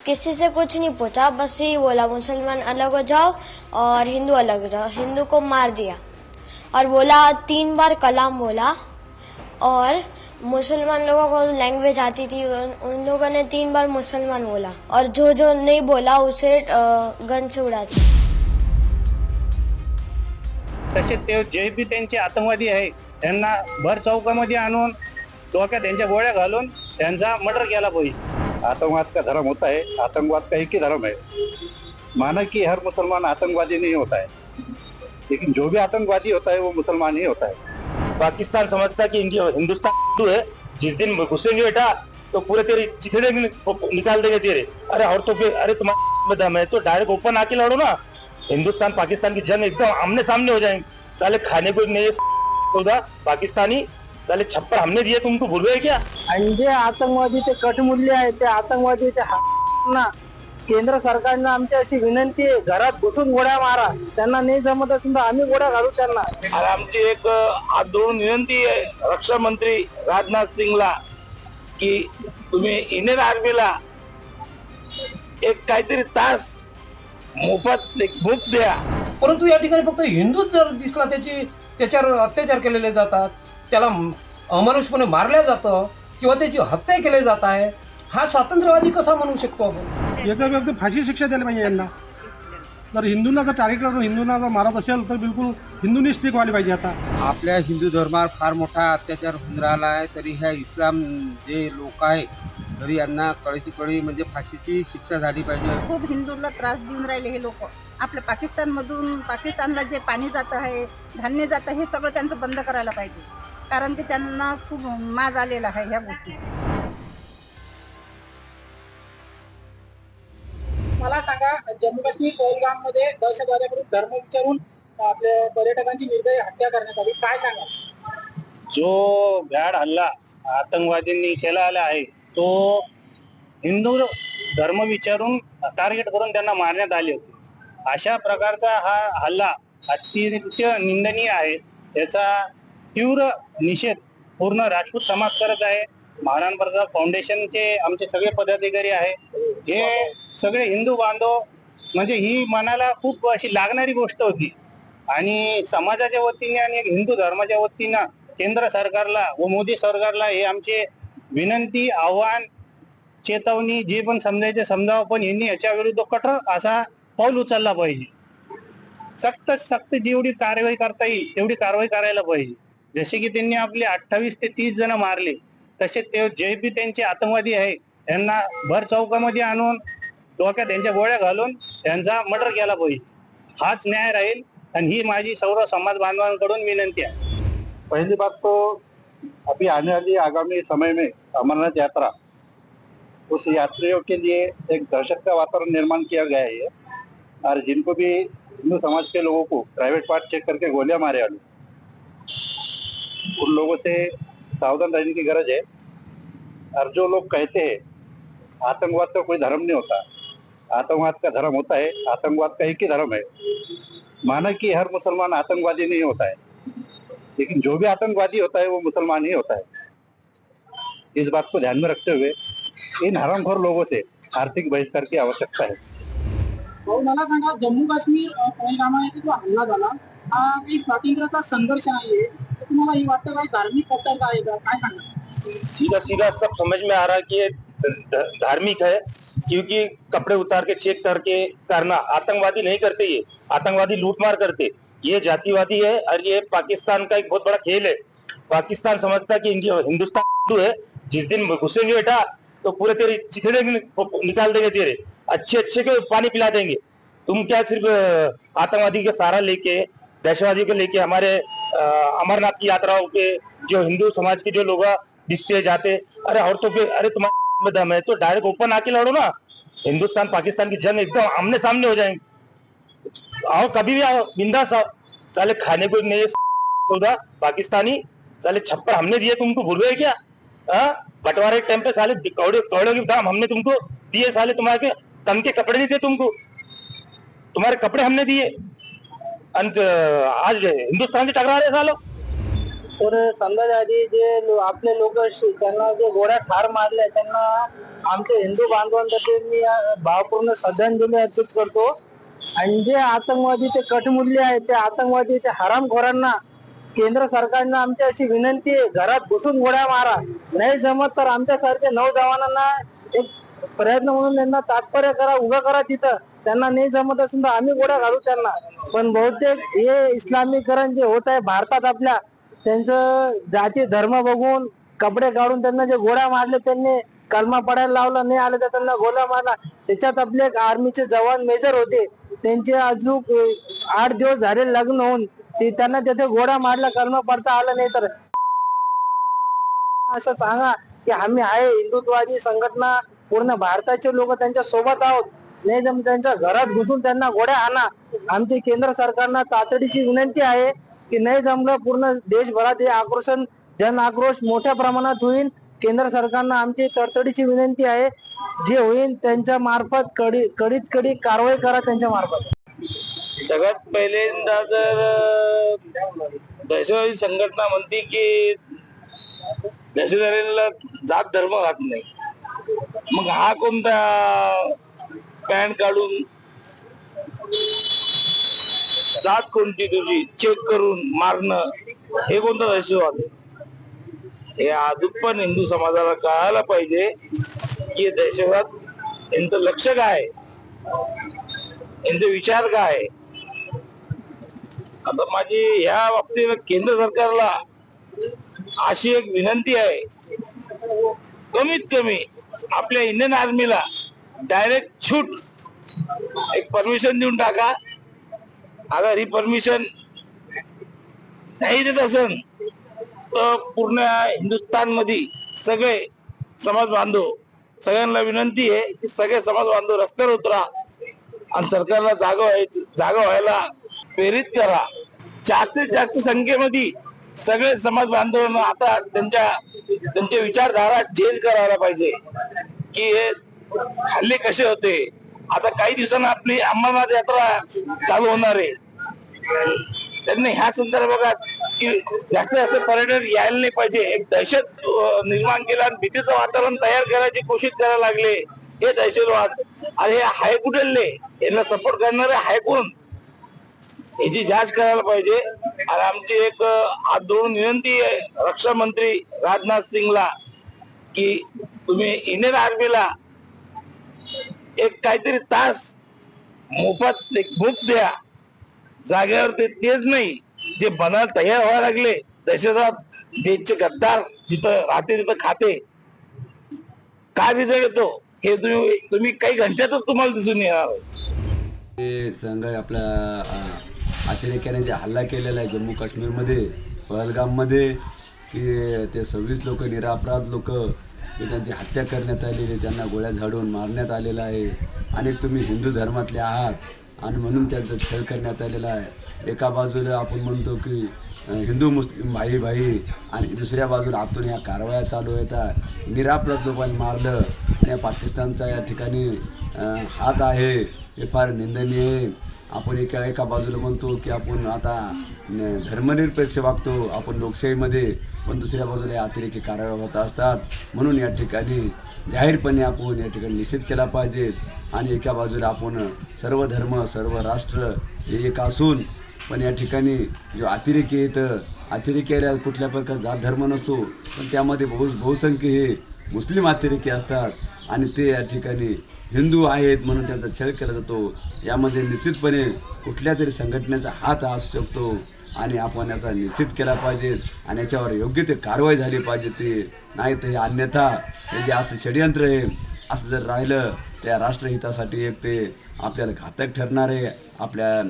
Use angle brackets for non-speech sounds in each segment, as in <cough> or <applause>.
किसी से कुछ नहीं पूछा बस यही बोला मुसलमान अलग हो जाओ और हिंदू अलग हो जाओ। हिंदू को मार दिया और बोला तीन बार कलाम बोला और मुसलमान लोगों को लैंग्वेज आती थी उन, उन लोगों ने तीन बार मुसलमान बोला और जो जो नहीं बोला उसे गन से उड़ा दिया। तसे ते जे बी त्यांचे आतंकवादी आहे त्यांना भर चौकामध्ये आणून डोक्यात त्यांच्या गोळ्या घालून त्यांचा मर्डर केला पाहिजे आतंकवाद का धर्म होता है, आतंकवाद का एक ही धर्म है। माना कि हर मुसलमान आतंकवादी नहीं होता है। लेकिन जो भी आतंकवादी होता है, वो मुसलमान ही होता है। पाकिस्तान समझता कि हिंदुस्तान हिंदू है, जिस दिन घुसेंगे बेटा तो पूरे तेरे चिथड़े निकाल देंगे तेरे। अरे और तो फिर, अरे तुम्हारा दम है तो डायरेक्ट ओपन आके लड़ो ना। हिंदुस्तान पाकिस्तान की जंग एकदम आमने सामने हो जाएँगे। साले खाने को नहीं <laughs> पाकिस्तानी साले छप्पर हमने दिए तुमको भूल गए क्या? आणि जे आतंकवादी ते कटमूल्य आहेत ते आतंकवादी ते हा- ना केंद्र सरकारनं आमची अशी विनंती आहे घरात घुसून गोळ्या मारा. त्यांना नाही जमत असेल तर आम्ही गोळ्या घालू त्यांना. आणि आमची एक आंदोलन विनंती आहे रक्षा मंत्री राजनाथ सिंगला की तुम्ही इंडियन आर्मीला एक काहीतरी तास मोफत एक बुक द्या. परंतु या ठिकाणी फक्त हिंदूच जर दिसला त्याची त्याच्यावर अत्याचार केलेले जातात. त्याला अमानुषपणे मारल्या जातं किंवा त्याची हत्या केली जात आहे हा स्वातंत्र्यवादी कसा म्हणू शकतो आपण? फाशी शिक्षा द्यायला पाहिजे यांना. जर हिंदूंना जर टार्गेट करून हिंदूंना जर मारत असेल तर बिलकुल हिंदूंनी स्टिक व्हायला पाहिजे आता. आपल्या हिंदू धर्मावर फार मोठा अत्याचार होऊन राहिला आहे तरी ह्या इस्लाम जे लोक आहे तरी यांना कळीची कळी म्हणजे फाशीची शिक्षा झाली पाहिजे. खूप हिंदूला त्रास देऊन राहिले हे लोक. आपल्या पाकिस्तानमधून पाकिस्तानला जे पाणी जातं आहे धान्य जातं हे सगळं त्यांचं बंद करायला पाहिजे. कारण की त्यांना खूप माज आलेला आहे ह्या गोष्टीचा. मला सांगा जम्मू काश्मीर पहलगाममध्ये दहशतवाद्याकडून धर्म विचारून आपल्या पर्यटकांची निर्दय हत्या करण्यात आली काय सांगा? जो भ्याड हल्ला आतंकवादींनी केला आला आहे तो हिंदू धर्म विचारून टार्गेट करून त्यांना मारण्यात आले होते. अशा प्रकारचा हा हल्ला अत्यंत निंदनीय आहे त्याचा तीव्र निषेध पूर्ण राजपूत समाज करत आहे. महाराण प्रताप फाउंडेशनचे आमचे सगळे पदाधिकारी आहे. हे सगळे हिंदू बांधव म्हणजे ही मनाला खूप अशी लागणारी गोष्ट होती. आणि समाजाच्या वतीने आणि हिंदू धर्माच्या वतीनं केंद्र सरकारला व मोदी सरकारला हे आमचे विनंती आव्हान चेतावणी जे पण समजायचे समजावं पण यांनी याच्या विरुद्ध कठोर असा पाऊल उचलला पाहिजे. सक्त सक्त जेवढी कारवाई करता येईल तेवढी कारवाई करायला पाहिजे. जसे की त्यांनी आपले अठ्ठावीस ते तीस जण मारले तसे ते जे बी त्यांचे आतंकवादी आहे त्यांना भर चौकामध्ये आणून डोक्यात त्यांच्या गोळ्या घालून त्यांचा मर्डर केला पाहिजे. हाच न्याय राहील आणि ही माझी सर्व समाज बांधवांकडून विनंती आहे. पहिली बात तो अभी आने वाली आगामी समय में अमरनाथ यात्रा उस यात्रियों के लिए एक दहशत का वातावरण निर्माण किया गया है। और जिनको भी हिंदू समाज के लोगों को प्राइवेट पार्ट चेक करके गोलियां मारे वाले उन लोगों से सावधान रहने की गरज है। और जो लोग कहते हैं, आतंकवाद का कोई धर्म नहीं होता। आतंकवाद का धर्म होता है, आतंकवाद का एक ही धर्म है। माना कि हर मुसलमान आतंकवादी नहीं होता है। लेकिन जो भी आतंकवादी होता है, वो मुसलमान ही होता है। इस बात को ध्यान में रखते हुए इन हरामखोर लोगों से आर्थिक बहिष्कार की आवश्यकता है। सांगा जम्मू काश्मीर पहलगामा जो हल्ला झाला संघर्ष सीधा सीधा सब समझ में आ रहा है कि धार्मिक है, क्योंकि कपड़े उतार के, चेक करके करना, आतंकवादी नहीं करते ये, आतंकवादी लूटमार करते। ये जातिवादी है और ये पाकिस्तान का एक बहुत बड़ा खेल है। पाकिस्तान समझता कि हिंदुस्तान हिंदू है, जिस दिन घुसेंगे बेटा तो पूरे तेरे चिथड़े निकाल देंगे तेरे। अच्छे अच्छे को पानी पिला देंगे। तुम क्या सिर्फ़ आतंकवादी का सहारा लेके दहशतवादी को लेके हमारे अमरनाथ की यात्राओं के जो हिंदू समाज के जो लोग दिखते जाते, अरे और तो फिर, अरे तुम्हारे दम है तो डायरेक्ट ओपन आके लड़ो ना। हिंदुस्तान, पाकिस्तान की जंग एकदम आमने सामने हो जाएँगे। आओ, कभी भी आओ, बिंदा आओ साले खाने को नहीं होगा पाकिस्तानी, साले छप्पर हमने दिए तुमको, भूल गए क्या? बंटवारे के टाइम पे साले कौड़े कौड़े के दाम हमने तुमको दिए, साले तुम्हारे तन के कपड़े नहीं थे तुमको। तुम्हारे कपड़े हमने दिए। आणि आज हिंदुस्थानची तक्रार आहे रहे सर समजा आधी जे आपले लोक त्यांना जे गोळ्या ठार मारल्या त्यांना आमच्या हिंदू बांधवांसाठी मी भावपूर्ण श्रद्धांजली अर्पित करतो. आणि जे आतंकवादी ते कटमुरले आहेत ते आतंकवादी ते हरामखोरांना केंद्र सरकारनं आमची अशी विनंती आहे घरात घुसून गोळ्या मारा. नाही जमत तर आमच्यासारख्या नऊ जवानांना एक प्रयत्न म्हणून त्यांना तात्पर्य करा उभं करा तिथं. त्यांना नाही जमत असेल तर आम्ही गोळ्या घालू त्यांना. पण बहुतेक हे इस्लामीकरण जे होत आहे भारतात आपल्या त्यांचं जाती धर्म बघून कपडे काढून त्यांना जे गोळ्या मारले त्यांनी कलमा पडायला लावला नाही आले तर त्यांना गोळ्या मारला. त्याच्यात आपले आर्मीचे जवान मेजर होते. त्यांचे अजून आठ दिवस झाले लग्न होऊन. त्यांना तिथे गोळ्या मारला कलमा पडता आला नाही तर. असं सांगा की आम्ही आहे हिंदुत्ववादी संघटना पूर्ण भारताचे लोक त्यांच्यासोबत आहोत. नाही जम त्यांच्या घरात घुसून त्यांना गोड्या आणा. आमची केंद्र सरकारनं तातडीची विनंती आहे की नाही जमलं पूर्ण देशभरात हे आक्रोशन जन आक्रोश मोठ्या प्रमाणात होईल. केंद्र सरकारनं आमची तरतडीची विनंती आहे. जे होईल त्यांच्या मार्फत कडी कडीत कडी कारवाई करा त्यांच्या मार्फत. सगळ्यात पहिल्यांदा तर दहशतवादी संघटना म्हणते की दहशतवाद्यांना जात धर्म राहत नाही. मग हा कोणता पॅन काढून जात कोणती तुझी चेक करून मारणं हे कोणतं दहशतवाद? हे अजून पण हिंदू समाजाला कळायला पाहिजे की दहशतवाद यांचं लक्ष काय? आहे? यांचे विचार काय? आता माझी ह्या बाबतीत केंद्र सरकारला अशी एक विनंती आहे. कमीत कमी आपल्या इंडियन आर्मीला डायरेक्ट छूट. एक परमिशन देऊन टाका. अगर ही परमिशन नाही देत असेल तर पूर्ण हिंदुस्थानमध्ये सगळे समाज बांधव सगळ्यांना विनंती आहे की सगळे समाज बांधव रस्त्यावर उतरा आणि सरकारला जागा व्हाय जागा व्हायला प्रेरित करा. जास्तीत जास्त संख्येमध्ये सगळे समाज बांधवांना आता त्यांच्या त्यांच्या विचारधारा चेंज करायला पाहिजे. की हे हल्ले कसे होते? आता काही दिवसांना आपली अंबरनाथ यात्रा चालू होणार आहे. त्यांनी ह्या संदर्भात की जास्त जास्त पर्यटन यायला नाही पाहिजे. एक दहशत निर्माण केला आणि भीतीचं वातावरण तयार करायची कोशिश करायला लागले. हे दहशतवाद. आणि हे हाय कुठले? यांना सपोर्ट करणारे हाय कोण? याची जाच करायला पाहिजे. आणि आमची एक हात जोडून विनंती आहे रक्षा मंत्री राजनाथ सिंगला की तुम्ही इंडियन आर्मीला एक काहीतरी तास मोफत एक बुक द्या. जागेवर ते तेच नाही जे बनायला तयार व्हायला लागले दहशतवाद देशचे गद्दार जिथं राहते तिथं खाते. काय विजय येतो हे तुम्ही तुम्ही काही घंट्यातच तुम्हाला दिसून येणार. ते संघ आपल्या अतिरेक्याने जे हल्ला केलेला आहे जम्मू काश्मीरमध्ये पहलगाममध्ये की ते सव्वीस लोक निरापराध लोक की त्यांची हत्या करण्यात आलेली त्यांना गोळ्या झाडून मारण्यात आलेला आहे. आणि तुम्ही हिंदू धर्मातले आहात आणि म्हणून त्यांचा छळ करण्यात आलेला आहे. एका बाजूला आपण म्हणतो की हिंदू मुस्लिम भाई भाई आणि दुसऱ्या बाजूला आतून या कारवाया चालू येतात निरापराध लोकांनी मारलं आणि या पाकिस्तानचा या ठिकाणी हात आहे. हे फार निंदनीय आहे. आपण एका एका बाजूला म्हणतो की आपण आता न- धर्मनिरपेक्ष वागतो आपण लोकशाहीमध्ये पण दुसऱ्या बाजूला या अतिरेकी कारवाया होत असतात. म्हणून या ठिकाणी जाहीरपणे आपण या ठिकाणी निषेध केला पाहिजे आणि एका बाजूला आपण सर्व धर्म सर्व राष्ट्र हे एक असून पण या ठिकाणी जो अतिरेकी येतं अतिरेक्याला कुठल्या प्रकार जात धर्म नसतो. पण त्यामध्ये बहु बहुसंख्य हे मुस्लिम अतिरेकी असतात. आणि ते या ठिकाणी हिंदू आहेत म्हणून त्यांचा छळ केला जातो. यामध्ये निश्चितपणे कुठल्या तरी संघटनेचा हात असू शकतो आणि आपण याचा निश्चित केला पाहिजे आणि याच्यावर योग्य ते कारवाई झाली पाहिजे ते. नाही तर हे अन्यथा हे जे असं षडयंत्र आहे असं जर राहिलं त्या राष्ट्रहितासाठी एक ते आपल्याला घातक ठरणारे आपल्या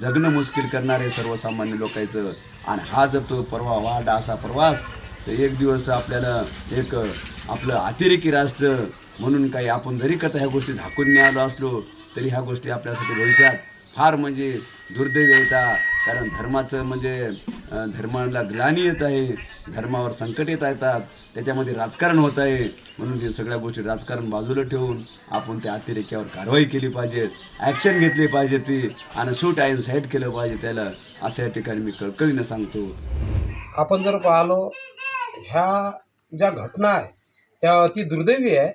जगणं मुश्किल करणारे सर्वसामान्य लोकांचं. आणि हा जर तो परवा वाढ असा प्रवास तर एक दिवस आपल्याला एक आपलं अतिरेकी राष्ट्र म्हणून काही आपण जरी कथा ह्या गोष्टी झाकून नाही आलो असलो तरी ह्या गोष्टी आपल्यासाठी भविष्यात फार म्हणजे दुर्दैव येतात कारण धर्माचं म्हणजे धर्माला ग्लानी येत आहे धर्मावर संकट येत येतात त्याच्यामध्ये राजकारण होत आहे. म्हणून ते सगळ्या गोष्टी राजकारण बाजूला ठेवून आपण त्या अतिरेक्यावर कारवाई केली पाहिजे ॲक्शन घेतली पाहिजे ती आणि सूट आईन साईड केलं पाहिजे त्याला असं या ठिकाणी मी कळकळीनं सांगतो. आपण जर पाहिलो ह्या ज्या घटना आहे त्या अति दुर्दैवी आहे.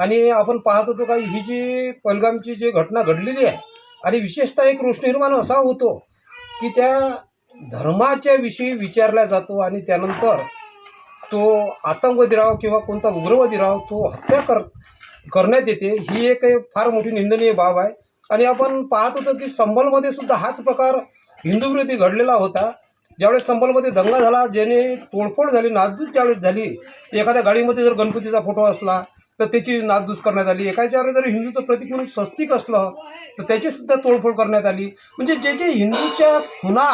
आणि आपण पाहत होतो का ही जी पलगामची जी घटना घडलेली आहे आणि विशेषतः एक रोष निर्माण असा होतो की त्या धर्माच्या विषयी विचारला जातो आणि त्यानंतर तो आतंकवादी राहो किंवा कोणता उग्रवादी राहो तो हत्या कर करण्यात येते ही एक फार मोठी निंदनीय बाब आहे. आणि आपण पाहत होतो की संबलमध्ये सुद्धा हाच प्रकार हिंदूविरोधी घडलेला होता. ज्यावेळेस संबलमध्ये दंगा झाला ज्याने तोडफोड झाली नाजूक ज्यावेळेस झाली एखाद्या गाडीमध्ये जर गणपतीचा फोटो असला तर त्याची नासधूस करण्यात आली. एकाच्यावर जर हिंदूचं प्रतीक म्हणून स्वस्तिक असलं तर त्याचीसुद्धा तोडफोड करण्यात आली. म्हणजे जे जे हिंदूच्या खुणा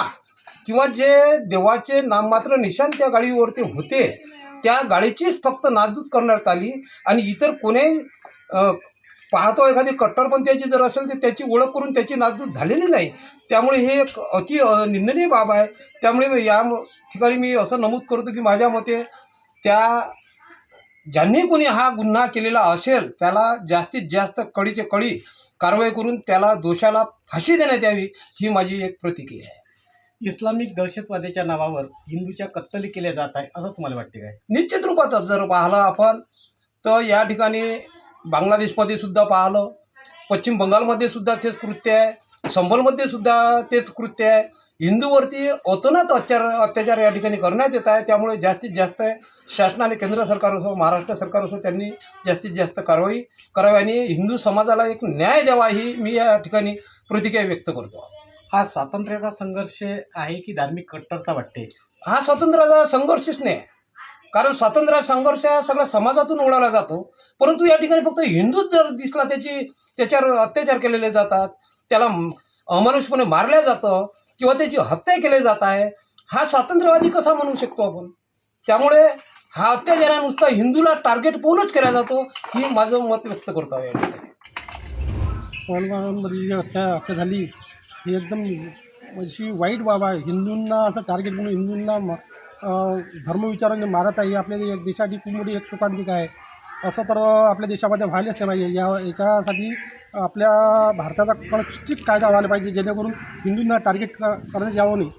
किंवा जे देवाचे नाममात्र निशाण त्या गाडीवरती होते त्या गाडीचीच फक्त नासधूस करण्यात आली. आणि इतर कोणी पाहतो एखादी कट्टरपंथीची जर असेल तर त्याची ओळख करून त्याची नासधूस झालेली नाही. त्यामुळे हे एक अति निंदनीय बाब आहे. त्यामुळे या ठिकाणी मी असं नमूद करतो की माझ्या मते त्या ज्यांनी कोणी हा गुन्हा केलेला असेल त्याला जास्तीत जास्त कळीचे कळी कारवाई करून त्याला दोषाला फाशी देण्यात यावी ही माझी एक प्रतिक्रिया आहे. इस्लामिक दहशतवादाच्या नावावर हिंदूच्या कत्तली केल्या जात आहे असं तुम्हाला वाटते काय? निश्चित रूपातच जर पाहिलं आपण तर या ठिकाणी बांगलादेशमध्ये सुद्धा पाहिलं पश्चिम बंगालमध्ये सुद्धा तेच कृत्य आहे संभलमध्ये सुद्धा तेच कृत्य आहे. हिंदूवरती अतोनात अत्याचार अत्याचार या ठिकाणी करण्यात येत आहे. त्यामुळे जास्तीत जास्त शासनाने केंद्र सरकार असो महाराष्ट्र सरकार असो त्यांनी जास्तीत जास्त कारवाई करावी आणि हिंदू समाजाला एक न्याय द्यावा ही मी या ठिकाणी प्रतिक्रिया व्यक्त करतो. हा स्वातंत्र्याचा संघर्ष आहे की धार्मिक कट्टरता वाटते? हा स्वातंत्र्याचा संघर्षच नाही. कारण स्वातंत्र्य संघर्ष हा सगळ्या समाजातून ओढवला जातो. परंतु या ठिकाणी फक्त हिंदूच जर दिसला त्याची त्याच्यावर अत्याचार केलेले जातात त्याला अमानुषपणे मारलं जातं किंवा त्याची हत्या केली जात आहे हा स्वातंत्र्यवादी कसा म्हणू शकतो आपण? त्यामुळे हा अत्याचार नुसता हिंदूला टार्गेट पाहूनच केला जातो ही माझं मत व्यक्त करतो या ठिकाणी. जी हत्या हत्या झाली ही एकदम अशी वाईट बाब आहे. हिंदूंना असं टार्गेट म्हणून हिंदूंना धर्मविचाराने मारत आहे. आपल्या एक देशाची खूप मोठी एक शोकांतिका आहे. असं तर आपल्या देशामध्ये व्हायलाच नाही पाहिजे. या याच्यासाठी आपल्या भारताचा कडक कायदा व्हायला पाहिजे. जेणेकरून हिंदूंना टार्गेट क करण्यात यावं नाही.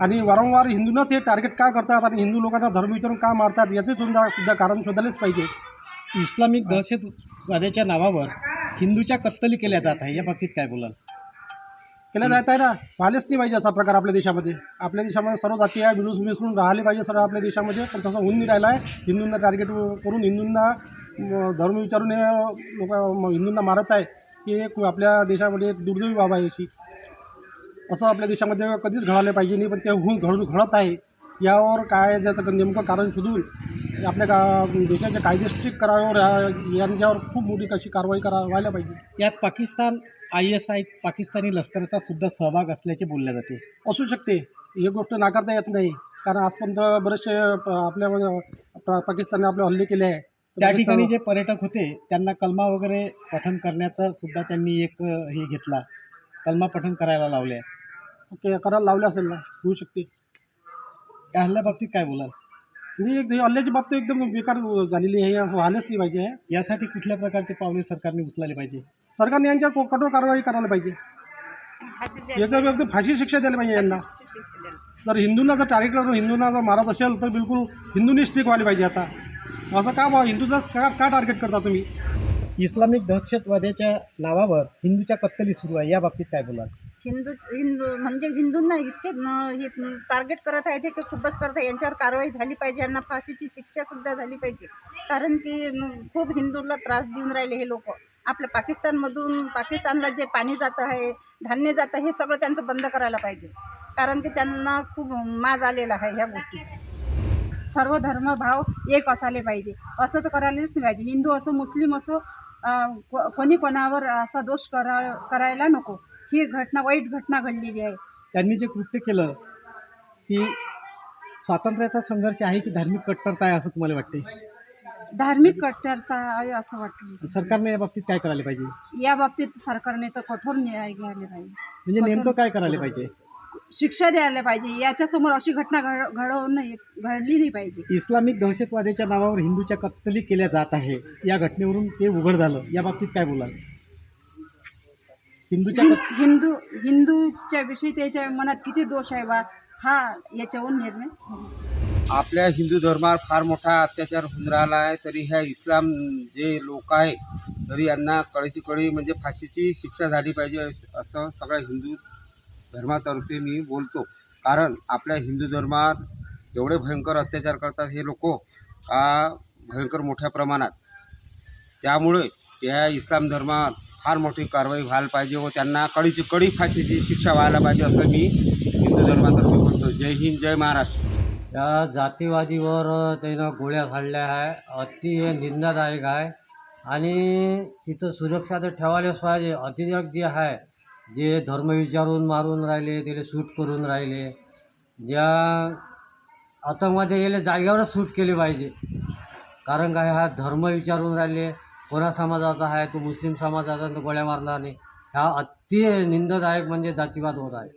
आणि वारंवार हिंदूंनाच हे टार्गेट का करतात आणि हिंदू लोकांना धर्म विचारून का मारतात याचे सुद्धा सुद्धा कारण शोधायलाच पाहिजे. इस्लामिक दहशतवाद्याच्या नावावर हिंदूच्या कत्तली केल्या जात आहे. या बाबतीत काय बोलाल? केल्या जात आहे ना? व्हायलाच नाही पाहिजे असा प्रकार आपल्या देशामध्ये. आपल्या देशामध्ये सर्व जाती आहे मिळून मिसळून राहिले पाहिजे सर्व आपल्या देशामध्ये. पण तसं होऊन नाही राहिलं आहे. हिंदूंना टार्गेट करून हिंदूंना धर्म विचारून लोक हिंदूंना मारत आहे. की एक आपल्या देशामध्ये एक दुर्दैवी बाब आहे अशी. असं आपल्या देशामध्ये कधीच घडायला पाहिजे नाही पण ते होऊन घडून घडत आहे. यावर काय ज्याचं नेमकं कारण शोधून आपल्या का देशाच्या कायदे स्ट्रिक कराव्यावर या- यांच्यावर खूप मोठी कशी कारवाई करा व्हायला पाहिजे. यात Pakistan I S I Pakistani लष्कराचा सुद्धा सहभाग असल्याचे बोलले जाते. असू शकते. ही गोष्ट नाकारता येत नाही. कारण आजपर्यंत बरेचसे आपल्या पाकिस्तानने आपले हल्ले केले आहे. त्या ठिकाणी जे पर्यटक होते त्यांना कलमा वगैरे पठण करण्याचा सुद्धा त्यांनी एक हे घेतला. कलमा पठण करायला लावले. ओके करायला लावले असेल ना? होऊ शकते. या हल्ल्याबाबतीत काय बोलाल? म्हणजे एक म्हणजे हल्ल्याची बाबतीत एकदम बेकार झालेली आहे व्हायलाच नाही पाहिजे. यासाठी कुठल्या प्रकारचे पावले सरकारने उचलायला पाहिजे? सरकारने यांच्यावर को- कठोर कारवाई करायला पाहिजे. फाशी एकदम एकदम फाशी शिक्षा द्यायला पाहिजे यांना. जर हिंदूंना जर टार्गेट करतो हिंदूंना जर मारत असेल तर बिलकुल हिंदूंनी स्टिक व्हायला पाहिजे आता. असं का बा हिंदूचा का का टार्गेट करता तुम्ही? इस्लामिक दहशतवाद्याच्या नावावर हिंदूच्या कत्तली सुरू आहे. या बाबतीत काय बोलाल? हिंदू हिंदू म्हणजे हिंदूंना इतके न हे टार्गेट करत आहे ते की खूपच करत आहे. यांच्यावर कारवाई झाली पाहिजे. यांना फाशीची शिक्षासुद्धा झाली पाहिजे. कारण की खूप हिंदूला त्रास देऊन राहिले हे लोक. आपल्या पाकिस्तानमधून पाकिस्तानला जे पाणी जातं आहे धान्य जातं हे सगळं त्यांचं बंद करायला पाहिजे. कारण की त्यांना खूप माज आलेला आहे ह्या गोष्टीचा. सर्व धर्मभाव एक असायला पाहिजे. असं तर करायलाच नाही पाहिजे. हिंदू असो मुस्लिम असो को- कोणी कोणावर असा दोष करा करायला नको. ही घटना वाईट घटना घडलेली आहे. त्यांनी जे कृत्य केलं ती स्वातंत्र्याचा संघर्ष आहे की धार्मिक कट्टरता आहे असं तुम्हाला वाटते धार्मिक कट्टरता आहे असं वाटतं. सरकारने या बाबतीत काय करायला पाहिजे? या बाबतीत सरकारने तर कठोर न्याय घ्यायला पाहिजे. म्हणजे नेमकं काय करायला पाहिजे? शिक्षा द्यायला पाहिजे. याच्यासमोर अशी घटना घड घडवून नाही घडली नाही पाहिजे. इस्लामिक दहशतवादाच्या नावावर हिंदूच्या कत्तली केल्या जात आहे. या घटनेवरून ते उघड झालं. या बाबतीत काय बोलाल? हिंदूच्या हिं- हिंदू हिंदूच्या विषयी त्याच्या मनात किती दोष आहे बा? हा याच्यावरून निर्णय. आपल्या हिंदू धर्मावर फार मोठा अत्याचार होऊन राहिला आहे तरी ह्या इस्लाम जे लोक आहे तरी यांना कळीची कळी म्हणजे फाशीची शिक्षा झाली पाहिजे अस- असं सगळ्या हिंदू धर्मातर्फे मी बोलतो. कारण आपल्या हिंदू धर्मात एवढे भयंकर अत्याचार करतात हे लोक का भयंकर मोठ्या प्रमाणात. त्यामुळे त्या इस्लाम धर्मावर फार मोठी कारवाई व्हायला पाहिजे व त्यांना कडीची कडी फाशीची शिक्षा व्हायला पाहिजे असं मी हिंदू धर्मातर्फे बोलतो जय हिंद जय महाराष्ट्र. या जातीवादीवर त्यानं गोळ्या झाडल्या आहे. अति हे निंदादायक आहे. आणि तिथं सुरक्षा तर ठेवायलाच पाहिजे. अतिरेक जे आहे जे धर्म विचारून मारून राहिले त्याला सूट करून राहिले. ज्या आतंकवादी गेले जागेवरच सूट केली पाहिजे. कारण काय हा धर्म विचारून राहिले. कोणा समाजाचा आहे तो मुस्लिम समाजाचा तर गोळ्या मारणार नाही. हा अति निंददायक म्हणजे जातीवाद होत आहे.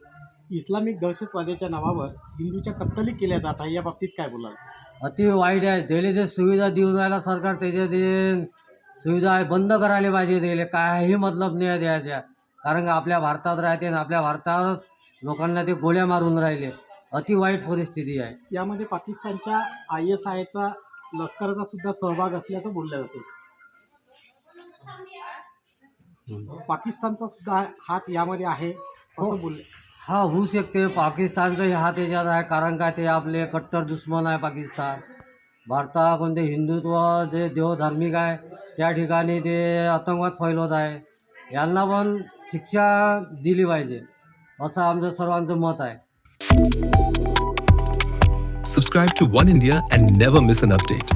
इस्लामिक दहशतवादाच्या नावावर हिंदूच्या कत्तली केल्या जात आहे. या बाबतीत काय बोलाल? अति वाईट आहे. त्याला जे सुविधा देऊन राहिला सरकार त्याच्या ते सुविधा आहे. बंद करायला पाहिजे त्याला. काही मतलब नाही आहे द्यायच्या कारण का आपल्या भारतात राहते आणि आपल्या भारतावरच लोकांना ते गोळ्या मारून राहिले. अति वाईट परिस्थिती आहे. यामध्ये पाकिस्तानच्या आय एस आयचा लष्कराचा सुद्धा सहभाग असल्याचं बोललं जाते. पाकिस्तानचा सुद्धा हात यामध्ये आहे असं बोलले. हा होऊ शकते. पाकिस्तानचाही हात याच्यात आहे कारण काय ते आपले कट्टर दुश्मन आहे पाकिस्तान. भारता कोणते हिंदुत्व जे देवधार्मिक आहे त्या ठिकाणी ते आतंकवाद फैलवत आहे. यांना पण शिक्षा दिली पाहिजे असं आमचं सर्वांचं मत आहे. Subscribe to One India and never miss an update.